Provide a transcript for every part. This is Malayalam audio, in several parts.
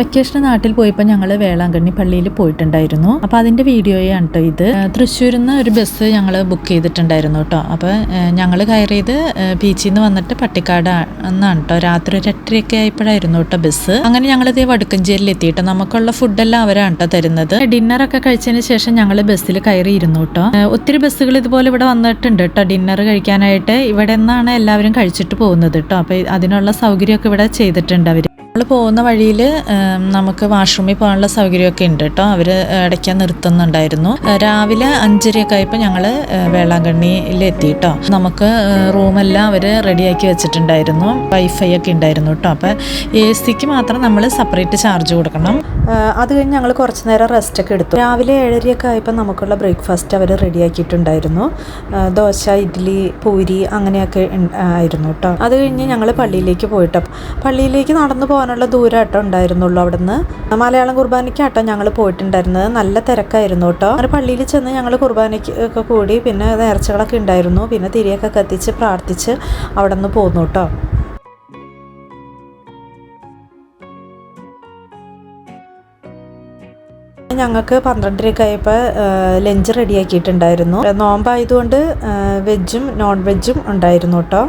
വെക്കേഷൻ നാട്ടിൽ പോയപ്പോൾ ഞങ്ങൾ വേളാങ്കണ്ണി പള്ളിയിൽ പോയിട്ടുണ്ടായിരുന്നു. അപ്പോൾ അതിന്റെ വീഡിയോയാണ് കേട്ടോ ഇത്. തൃശ്ശൂരിൽ നിന്ന് ഒരു ബസ് ഞങ്ങൾ ബുക്ക് ചെയ്തിട്ടുണ്ടായിരുന്നു കേട്ടോ അപ്പോൾ ഞങ്ങൾ കയറിയത് ബീച്ചിൽ നിന്ന് വന്നിട്ട് പട്ടിക്കാട് എന്നാണ് കേട്ടോ രാത്രി ഒരു എട്ടരയൊക്കെ ആയപ്പോഴായിരുന്നു കേട്ടോ ബസ്. അങ്ങനെ ഞങ്ങൾ ഇതേ വടുക്കഞ്ചേരിയിൽ എത്തിയിട്ട് നമുക്കുള്ള ഫുഡെല്ലാം അവരാണ് കേട്ടോ തരുന്നത്. ഡിന്നറൊക്കെ കഴിച്ചതിന് ശേഷം ഞങ്ങൾ ബസ്സിൽ കയറി ഇരുന്നു കേട്ടോ ഒത്തിരി ബസ്സുകൾ ഇതുപോലെ ഇവിടെ വന്നിട്ടുണ്ട് കേട്ടോ ഡിന്നർ കഴിക്കാനായിട്ട് ഇവിടെ നിന്നാണ് എല്ലാവരും കഴിച്ചിട്ട് പോകുന്നത് കേട്ടോ അപ്പോൾ അതിനുള്ള സൗകര്യമൊക്കെ ഇവിടെ ചെയ്തിട്ടുണ്ട് അവർ പോകുന്ന വഴിയിൽ നമുക്ക് വാഷ്റൂമിൽ പോകാനുള്ള സൗകര്യമൊക്കെ ഉണ്ട് കേട്ടോ. അവർ ഇടയ്ക്ക് നിർത്തുന്നുണ്ടായിരുന്നു. രാവിലെ അഞ്ചരയൊക്കെ ആയപ്പോൾ ഞങ്ങൾ വേളാങ്കണ്ണിയിൽ എത്തി കേട്ടോ. നമുക്ക് റൂമെല്ലാം അവർ റെഡിയാക്കി വെച്ചിട്ടുണ്ടായിരുന്നു. വൈഫൈ ഒക്കെ ഉണ്ടായിരുന്നു കേട്ടോ. അപ്പോൾ എ സിക്ക് മാത്രം നമ്മൾ സെപ്പറേറ്റ് ചാർജ് കൊടുക്കണം. അത് കഴിഞ്ഞ് ഞങ്ങൾ കുറച്ച് നേരം റെസ്റ്റ് ഒക്കെ എടുത്തു. രാവിലെ ഏഴരയൊക്കെ ആയപ്പോൾ നമുക്കുള്ള ബ്രേക്ക്ഫാസ്റ്റ് അവർ റെഡിയാക്കിയിട്ടുണ്ടായിരുന്നു. ദോശ ഇഡ്ഡലി പൂരി അങ്ങനെയൊക്കെ ആയിരുന്നു കേട്ടോ. അത് കഴിഞ്ഞ് ഞങ്ങൾ പള്ളിയിലേക്ക് പോയിട്ടോ പള്ളിയിലേക്ക് നടന്നു പോകാനുള്ള ദൂരം കേട്ടോ ഉണ്ടായിരുന്നുള്ളൂ അവിടുന്ന്. മലയാളം കുർബാനയ്ക്ക് ആട്ടോ ഞങ്ങൾ പോയിട്ടുണ്ടായിരുന്നത്. നല്ല തിരക്കായിരുന്നു കേട്ടോ. അങ്ങനെ പള്ളിയിൽ ചെന്ന് ഞങ്ങൾ കുർബാനയ്ക്ക് ഒക്കെ കൂടി പിന്നെ നേർച്ചകളൊക്കെ ഉണ്ടായിരുന്നു. പിന്നെ തിരിയൊക്കെ കത്തിച്ച് പ്രാർത്ഥിച്ച് അവിടെ നിന്ന് പോന്നു കേട്ടോ. ഞങ്ങൾക്ക് പന്ത്രണ്ടരയൊക്കെ ആയപ്പോൾ ലഞ്ച് റെഡിയാക്കിയിട്ടുണ്ടായിരുന്നു. നോമ്പായതുകൊണ്ട് വെജും നോൺ വെജും ഉണ്ടായിരുന്നു കേട്ടോ.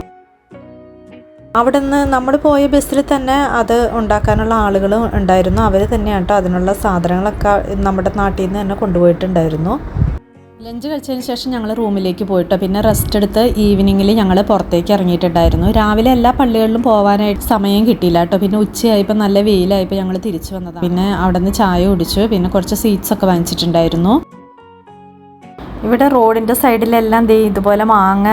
അവിടെ നിന്ന് നമ്മൾ പോയ ബസ്സിൽ തന്നെ അത് ഉണ്ടാക്കാനുള്ള ആളുകൾ ഉണ്ടായിരുന്നു. അവർ തന്നെയാണ് കേട്ടോ അതിനുള്ള സാധനങ്ങളൊക്കെ നമ്മുടെ നാട്ടിൽ നിന്ന് തന്നെ കൊണ്ടുപോയിട്ടുണ്ടായിരുന്നു. ലഞ്ച് കഴിച്ചതിന് ശേഷം ഞങ്ങൾ റൂമിലേക്ക് പോയിട്ടോ. പിന്നെ റെസ്റ്റ് എടുത്ത് ഈവനിങ്ങിൽ ഞങ്ങൾ പുറത്തേക്ക് ഇറങ്ങിയിട്ടുണ്ടായിരുന്നു. രാവിലെ എല്ലാ പള്ളികളിലും പോകാനായിട്ട് സമയം കിട്ടിയില്ല കേട്ടോ പിന്നെ ഉച്ചയായപ്പോൾ നല്ല വെയിലായപ്പോൾ ഞങ്ങൾ തിരിച്ചു വന്നതാണ്. പിന്നെ അവിടെ നിന്ന് ചായ കുടിച്ചു. പിന്നെ കുറച്ച് സ്വീറ്റ്സ് ഒക്കെ വാങ്ങിച്ചിട്ടുണ്ടായിരുന്നു. ഇവിടെ റോഡിന്റെ സൈഡിലെല്ലാം ദേ ഇതുപോലെ മാങ്ങ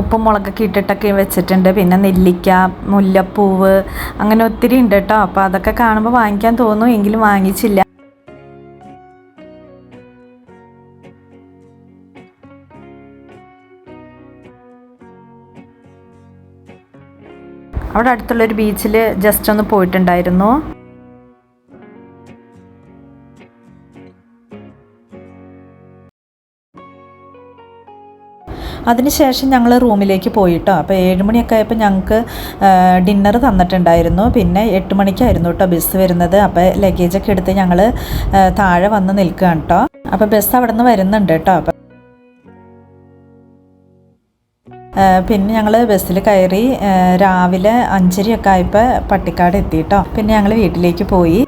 ഉപ്പും മുളകൊക്കെ ഇട്ടിട്ടൊക്കെ വെച്ചിട്ടുണ്ട്. പിന്നെ നെല്ലിക്ക മുല്ലപ്പൂവ് അങ്ങനെ ഒത്തിരി ഉണ്ട് കേട്ടോ അപ്പോൾ അതൊക്കെ കാണുമ്പോൾ വാങ്ങിക്കാൻ തോന്നും. എങ്കിലും വാങ്ങിച്ചില്ല. അവിടെ അടുത്തുള്ളൊരു ബീച്ചിൽ ജസ്റ്റ് ഒന്ന് പോയിട്ടുണ്ടായിരുന്നു. അതിനുശേഷം ഞങ്ങൾ റൂമിലേക്ക് പോയിട്ടോ. അപ്പോൾ ഏഴ് മണിയൊക്കെ ആയപ്പോൾ ഞങ്ങൾക്ക് ഡിന്നർ തന്നിട്ടുണ്ടായിരുന്നു. പിന്നെ എട്ട് മണിക്കായിരുന്നു കേട്ടോ ബസ് വരുന്നത്. അപ്പോൾ ലഗേജൊക്കെ എടുത്ത് ഞങ്ങൾ താഴെ വന്ന് നിൽക്കുകയാണ് കേട്ടോ. അപ്പോൾ ബസ് അവിടെ നിന്ന് വരുന്നുണ്ട് കേട്ടോ. അപ്പോൾ പിന്നെ ഞങ്ങൾ ബസ്സിൽ കയറി രാവിലെ അഞ്ചരയൊക്കെ ആയപ്പോൾ പട്ടിക്കാട് എത്തി കേട്ടോ. പിന്നെ ഞങ്ങൾ വീട്ടിലേക്ക് പോയി.